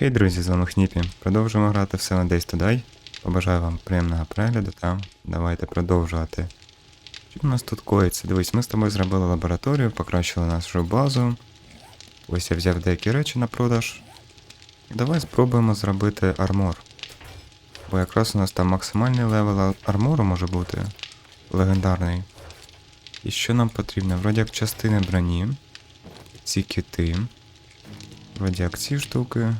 Хей, друзі, з вами Хніпі. Продовжуємо грати в Seven to Die. Побажаю вам приємного перегляду та давайте продовжувати. Що у нас тут коїться? Дивись, ми з тобою зробили лабораторію, покращили нашу базу. Ось я взяв деякі речі на продаж. І давай спробуємо зробити армор. Бо якраз у нас там максимальний левел армору може бути. Легендарний. І що нам потрібно? Вроді як частини броні. Ці кити. Вроді як ці штуки.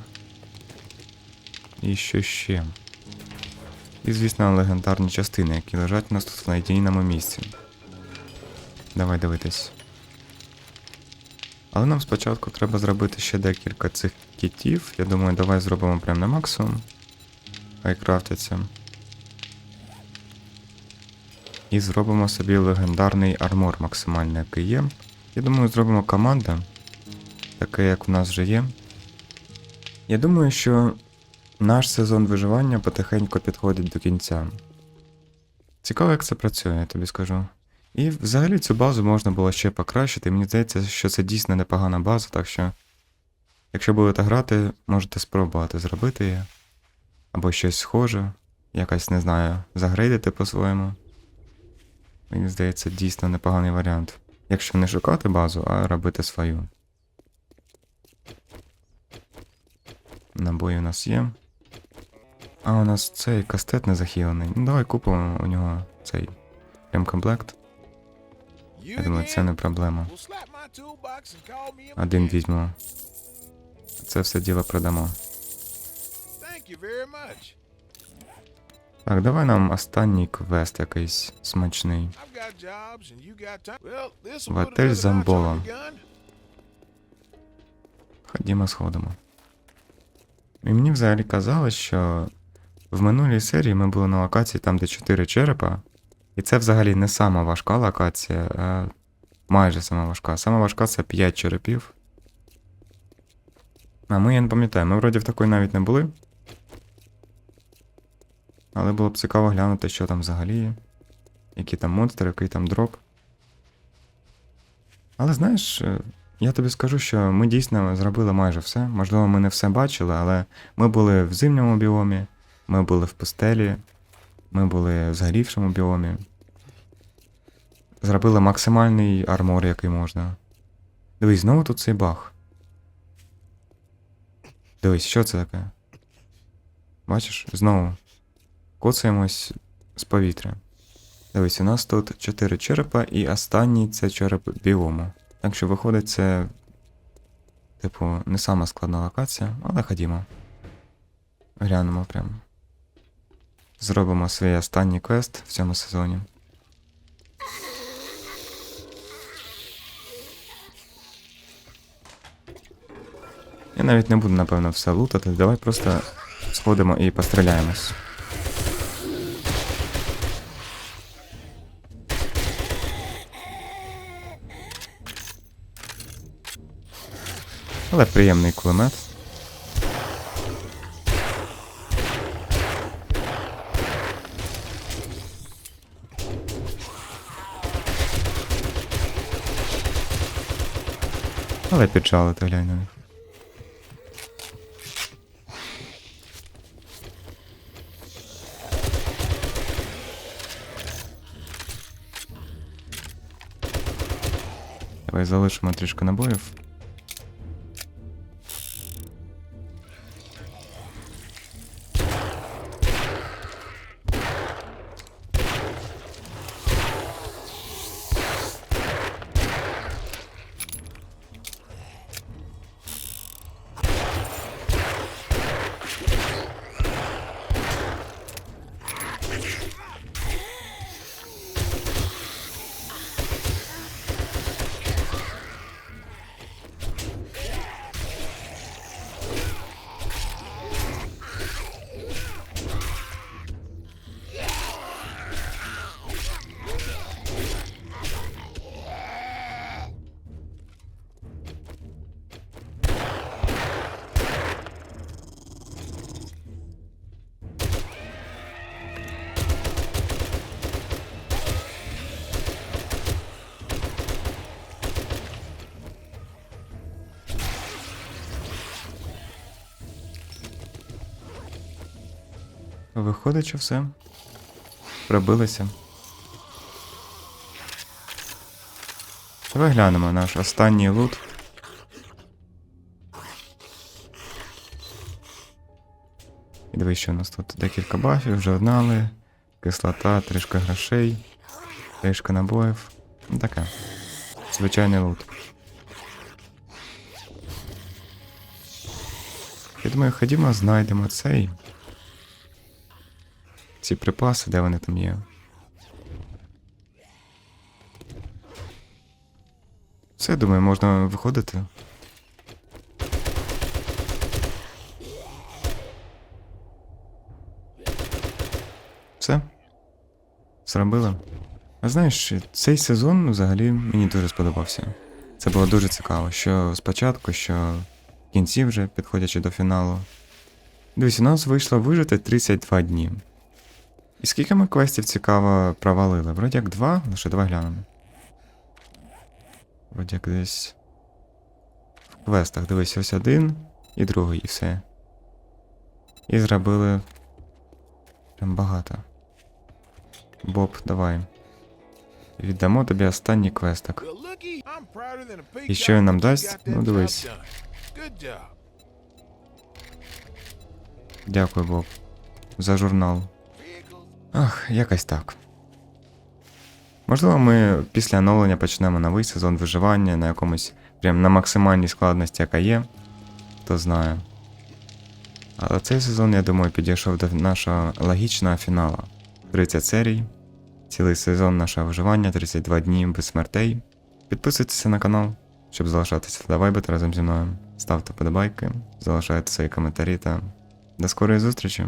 І що ще? І, звісно, легендарні частини, які лежать у нас тут в надійному місці. Давай дивитись. Але нам спочатку треба зробити ще декілька цих кітів. Я думаю, давай зробимо прямо на максимум. Хай крафтяться. І зробимо собі легендарний армор максимальний, який є. Я думаю, зробимо команду, таке як у нас вже є. Я думаю, що наш сезон виживання потихеньку підходить до кінця. Цікаво, як це працює, я тобі скажу. І взагалі цю базу можна було ще покращити. Мені здається, що це дійсно непогана база, так що, якщо будете грати, можете спробувати зробити її. Або щось схоже, якось, не знаю, загрейдити по-своєму. Мені здається, дійсно непоганий варіант. Якщо не шукати базу, а робити свою. Набої у нас є. А у нас цей кастет не захилений. Ну давай купимо у нього цей ремкомплект. Я думаю, це не проблема. Один візьмемо. Це все діло продамо. Так, давай нам останній квест якийсь смачний. В отель Замбола. Ходімо, сходимо. І мені взагалі казалось, що в минулій серії ми були на локації там, де 4 черепа. І це взагалі не сама важка локація, а майже сама важка. Сама важка це 5 черепів. А ми, я не пам'ятаю, ми вроді в такої навіть не були. Але було б цікаво глянути, що там взагалі є. Які там монстри, який там дроп. Але знаєш, е, я тобі скажу, що ми дійсно зробили майже все. Можливо, ми не все бачили, але ми були в зимньому біомі, ми були в пустелі, ми були в згорівшому біомі. Зробили максимальний армор, який можна. Дивись, знову тут цей баг. Дивись, що це таке? Бачиш? Знову. Коцаємось з повітря. Дивись, у нас тут 4 черепа, і останній це череп біому. Так що виходить, це, типу, не сама складна локація, але ходімо. Глянемо прямо. Зробимо свій останній квест в цьому сезоні. Я навіть не буду, напевно, все лутати. Давай просто сходимо і постріляємось. Але приємний кулемет. Але піджалити глянь на них. Давай залишимо трішки набоїв. Виходить, що все. Пробилися. Давай глянемо наш останній лут. І дивись, що у нас тут декілька бафів, журнали, кислота, трішки грошей, трішки набоїв. Ну таке. Звичайний лут. Я думаю, ходімо, знайдемо цей. Ці припаси, де вони там є. Все, думаю, можна виходити. Все. Зробили. А знаєш, цей сезон взагалі мені дуже сподобався. Це було дуже цікаво, що спочатку, що в кінці вже підходячи до фіналу. Дивись, у нас вийшло вижити 32 дні. І скільки ми квестів цікаво провалили? Вроді як два, лише давай глянемо. Вроді як десь. В квестах, дивись, ось один і другий, і все. І зробили. Прям багато. Боб, давай. Віддамо тобі останній квестик. І що він нам дасть? Ну дивись. Дякую, Боб. За журнал. Ах, якось так. Можливо, ми після оновлення почнемо новий сезон виживання на якомусь прям на максимальній складності, яка є. Хто знає. Але цей сезон, я думаю, підійшов до нашого логічного фіналу. 30 серій, цілий сезон нашого виживання, 32 дні без смертей. Підписуйтеся на канал, щоб залишатися та вайбити разом зі мною. Ставте подобайки, залишайте свої коментарі та до скорої зустрічі!